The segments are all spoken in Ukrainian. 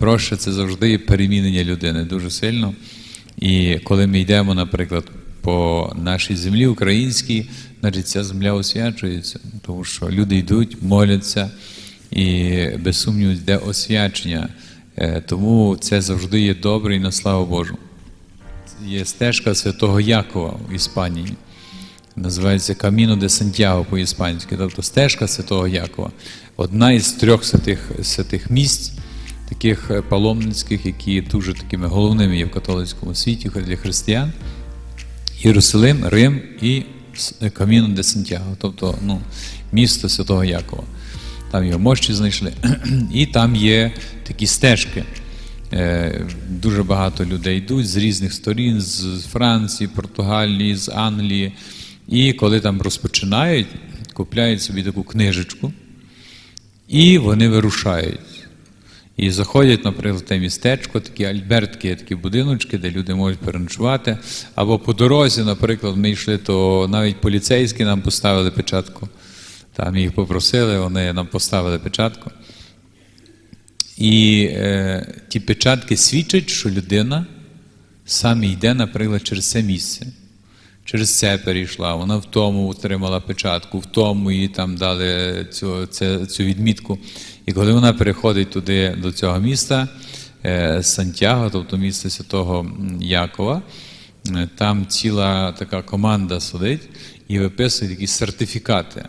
Проще це завжди перемінення людини дуже сильно. І коли ми йдемо, наприклад, по нашій землі українській, значить ця земля освячується, тому що люди йдуть, моляться, і без сумніву йде освячення. Е, Тому це завжди є добре і на славу Божу. Є стежка святого Якова в Іспанії. Називається Каміно де Сантьяго по-іспанськи, тобто стежка Святого Якова. Одна із трьох святих, святих місць, таких е, паломницьких, які дуже такими головними є в католицькому світі для християн. Єрусалим, Рим і С- Каміно де Сантьяго, тобто ну, місто Святого Якова. Там його мощі знайшли. І там є такі стежки. Е, Дуже багато людей йдуть з різних сторін, з Франції, Португалії, з Англії. І коли там розпочинають, купляють собі таку книжечку, і вони вирушають. І заходять, наприклад, в те містечко, такі альбертки, такі будиночки, де люди можуть переночувати. Або по дорозі, наприклад, ми йшли, то навіть поліцейські нам поставили печатку. Там їх попросили, вони нам поставили печатку. І е, ті печатки свідчать, що людина саме йде, наприклад, через це місце. Через це перейшла, вона в тому отримала печатку, в тому їй там дали цю, це, цю відмітку. І коли вона переходить туди до цього міста, е, Сантьяго, тобто місто Святого Якова, е, там ціла така команда сидить і виписує такі сертифікати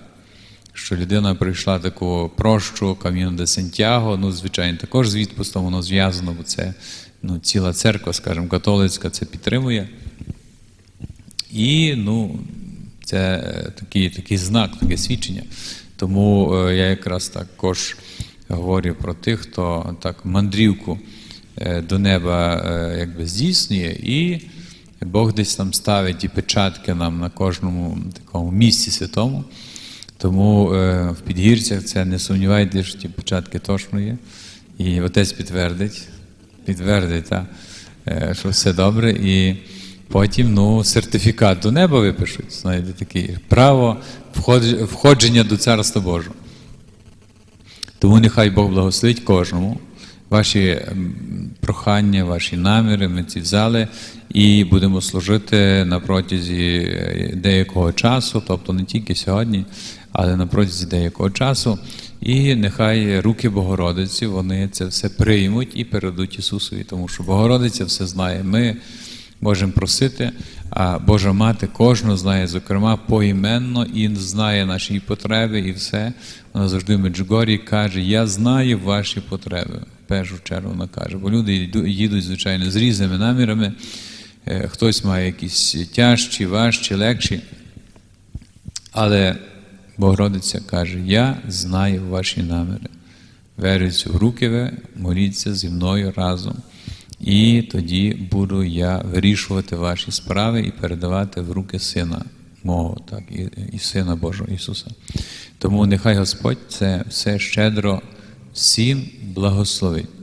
що людина пройшла таку прощу Кам'яно де Сантьяго, ну, звичайно, також з відпустом воно зв'язано, бо це ну, ціла церква, скажімо, католицька це підтримує. І ну, це е, такий, такий знак, таке свідчення. Тому е, я якраз також говорю про тих, хто так мандрівку е, до неба якби здійснює, і Бог десь там ставить ті печатки нам на кожному такому місці святому. Тому в підгірцях це не сумнівайтеся, що ті початки точно є. І отець підтвердить, підтвердить, та, що все добре. І потім ну, сертифікат до неба випишуть, знаєте, такий право входження до Царства Божого. Тому нехай Бог благословить кожному. Ваші прохання, ваші наміри ми ці взяли і будемо служити на протязі е, деякого часу, тобто не тільки сьогодні, але на протязі деякого часу. І нехай руки Богородиці вони це все приймуть і передадуть Ісусові, тому що Богородиця все знає. Ми можемо просити, а Божа мати кожного знає, зокрема, поіменно і знає наші потреби і все. Вона завжди в Меджугорі каже: Я знаю ваші потреби. В першу чергу вона каже, бо люди їдуть, звичайно, з різними намірами. Е, Хтось має якісь тяжчі, важчі, легші. Але Богородиця каже: Я знаю ваші наміри. Верються в руки ви, моліться зі мною разом. І тоді буду я вирішувати ваші справи і передавати в руки Сина мого, так, і, і Сина Божого Ісуса. Тому нехай Господь це все щедро всім благословить.